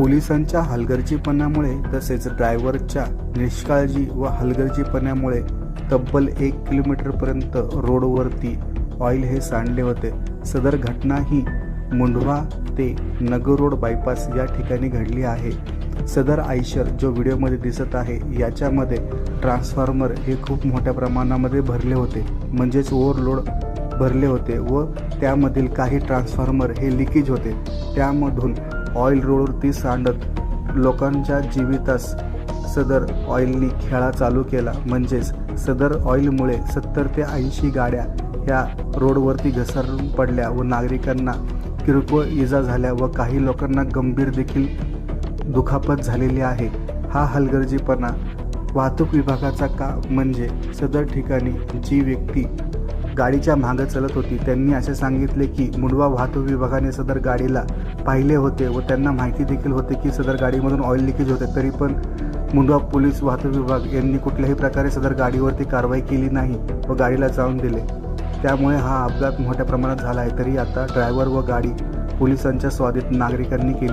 पोलिसांच्या हलगर्जीपणामुळे तसेच ड्रायव्हरच्या निष्काळजी व हलगर्जीपणामुळे तब्बल एक किलोमीटरपर्यंत रोडवरती ऑइल हे सांडले होते. सदर घटना ही मुंढवा ते नगर रोड बायपास या ठिकाणी घडली आहे. सदर आयशर जो व्हिडिओमध्ये दिसत आहे याच्यामध्ये ट्रान्सफॉर्मर हे खूप मोठ्या प्रमाणामध्ये भरले होते. म्हणजेच ओव्हरलोड भरले होते व त्यामधील काही ट्रान्सफॉर्मर हे लिकेज होते. त्यामधून ऑइल रोडवरती सांडत लोकांच्या जीवितास सदर ऑइलनी खेळा चालू केला. म्हणजेच सदर ऑइलमुळे सत्तर ते ऐंशी गाड्या ह्या रोडवरती घसरून पडल्या व नागरिकांना किरकोळ इजा झाल्या व काही लोकांना गंभीर देखील दुखापत झालेली आहे. हा हलगर्जीपणा वाहतूक विभागाचा का? म्हणजे सदर ठिकाणी जी व्यक्ती गाडीच्या मागं चलत होती. त्यांनी असे सांगितले की मुंडवा वाहतूक विभागाने सदर गाडीला पाहिले होते व त्यांना माहिती देखील होते की सदर गाडीमधून ऑइल लिकेज होते. तरी पण मुंडवा पोलीस वाहतूक विभाग यांनी कुठल्याही प्रकारे सदर गाडीवरती कारवाई केली नाही व गाडीला जाऊन दिले. त्यामुळे हा अपघात मोठ्या प्रमाणात झाला आहे. तरी आता ड्रायव्हर व गाडी पोलिसांच्या स्वाधीन नागरिकांनी केली.